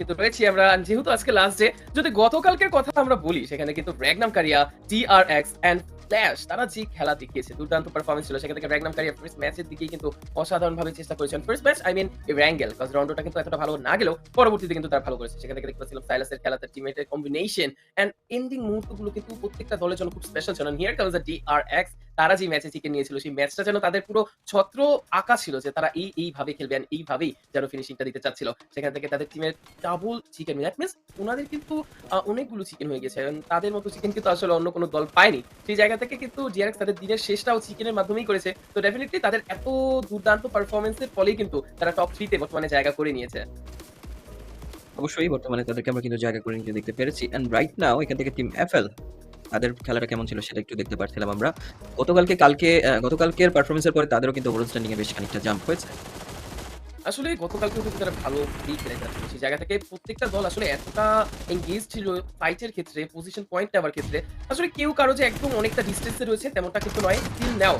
কিন্তু রয়েছি আমরা। যেহেতু আজকে লাস্ট ডে যদি গতকালকের কথা আমরা বলি, সেখানে কিন্তু কারিয়া টিআরএক্স এন্ড ফ্ল্যাশ তারা যে খেলা দেখিয়েছে, দুর্দান্ত পারফরমেন্স ছিল। সেখান থেকে কারিয়া ফার্স্ট ম্যাচের দিকেই কিন্তু অসাধারণ ভাবে চেষ্টা করেছেন। ফার্স্ট ম্যাচ আই মিন র্যাঙ্গেল কজ রাউন্ডটা কিন্তু এতটা ভালো না গেলেও পরবর্তীতে কিন্তু তারা ভালো করেছে। সেখান থেকে সাইলাসের খেলা তার টিমমেটের কম্বিনেশন এন্ড এন্ডিং মুহূর্তগুলো কিন্তু প্রত্যেকটা দলের জন্য খুব স্পেশাল ছিল। হিয়ার কামস দ্য তারা যে ম্যাচে চিকেন নিয়েছিল, সেই ম্যাচটা যেন তাদের পুরো ছত্র আঁকা ছিল যে তারা এই, এইভাবে খেলবে and এইভাবেই যেন ফিনিশিংটা দিতে চাচ্ছিল। সেখান থেকে তাদের টিমের ডাবল চিকেন দ্যাট মিনস ওনাদের কিন্তু অনেকগুলো চিকেন হয়ে গেছে তাদের মতো চিকেন কিন্তু আসলে অন্য কোনো দল পায়নি। সেই জায়গা থেকে কিন্তু ডিআরএক্স তাদের দিনের শেষটাও চিকেনের মাধ্যমেই করেছে। তো ডেফিনেটলি তাদের এত দুর্দান্ত পারফরমেন্সের ফলেই কিন্তু তারা টপ থ্রিতে বর্তমানে জায়গা করে নিয়েছে। অবশ্যই বর্তমানে তাদেরকে আমরা কিন্তু জায়গা করে নিতে দেখতে পেরেছি এন্ড রাইট নাও এখান থেকে টিম এফএল তাদের খেলাটা কেমন ছিল সেটা একটু দেখতে পারছিলাম আমরা। গতকালকে কালকে গতকালকের পারফরমেন্সের পরে তাদেরও কিন্তু ওভারঅল স্ট্যান্ডিং এ বেশ খানিকটা জাম্প হয়েছে। আসলে গতকালকে কিন্তু তারা ভালো দিক খেলে যাচ্ছে। সেই জায়গা থেকে প্রত্যেকটা দল আসলে এতটা এঙ্গেজ ছিল ফাইটের ক্ষেত্রে পজিশন পয়েন্ট নেওয়ার ক্ষেত্রে। আসলে কেউ কারও যে একদম অনেকটা ডিস্টেন্সে রয়েছে, তেমনটা কিন্তু নয়। Still now